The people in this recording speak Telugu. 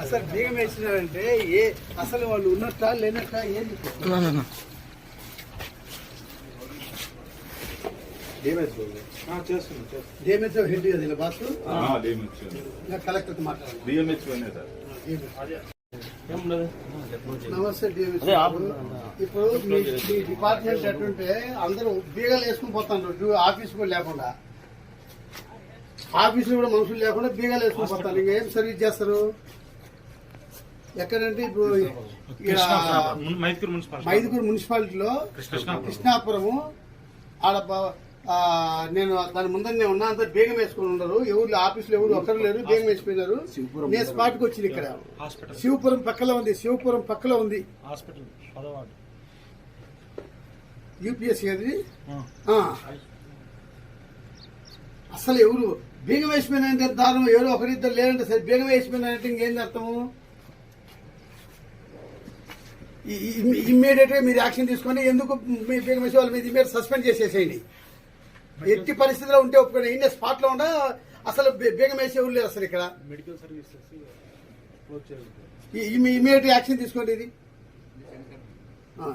అసలు బీగం వేసినారంటే ఏ అసలు వాళ్ళు ఉన్నట్ట లేనట్ట ఏంది? ఆ, చేస్తున్నాం చేస్తున్నాం. డ్యామేజ్ హెడ్ కదా బాస్ డిఎంహెచ్ కలెక్టర్ మాట్లాడాలి. DMH sir. నమస్తే. ఇప్పుడు మీ డిపార్ట్మెంట్ ఎట్టుంటే అందరూ బీగలు వేసుకుని డ్యూ- ఆఫీస్ కూడా లేకుండా. ఆఫీసులో కూడా మనుషులు లేకుండా బీగాలు వేసుకుని పోతారు. ఇంకా ఏం సర్వీస్ చేస్తారు? ఎక్కడంటే ఇప్పుడు మైదుగురు మున్సిపాలిటీలో కృష్ణాపురము ఆడ నేను దాని ముందరనే ఉన్నా అంతా బేగం వేసుకుని ఉండరు. ఎవరు ఆఫీసులో ఎవరు ఒక్కరు లేరు బేగం వేసిపోయినారు. నేను స్పాట్కి వచ్చింది ఇక్కడ. హాస్పిటల్. శివపురం పక్కలో ఉంది శివపురం పక్కలో ఉంది. యూపీఎస్సీ అది? ఆ. అసలు ఎవరు? బీగం వేసిపోయినంటే దారుణం ఎవరు? ఒకరిద్దరు లేదంటే సరే బీగం వేసిపోయినంటే ఇంకేంది అర్థము? ఇమ్మీడియట్గా మీరు యాక్షన్ తీసుకొని ఎందుకు మీ బీగం వేసే వాళ్ళ మీద ఇమ్మీడియట్ సస్పెండ్ చేసేసేయండి? ఎట్టి పరిస్థితిలో ఉంటే ఒప్పుకొని ఇన్న స్పాట్లో ఉండ అసలు బీగం వేసే ఎవరు లేరు అసలు ఇక్కడ? మెడికల్ సర్వీసెస్ ఇమ్మీడియట్ యాక్షన్ తీసుకోండి ఇది. ఆ.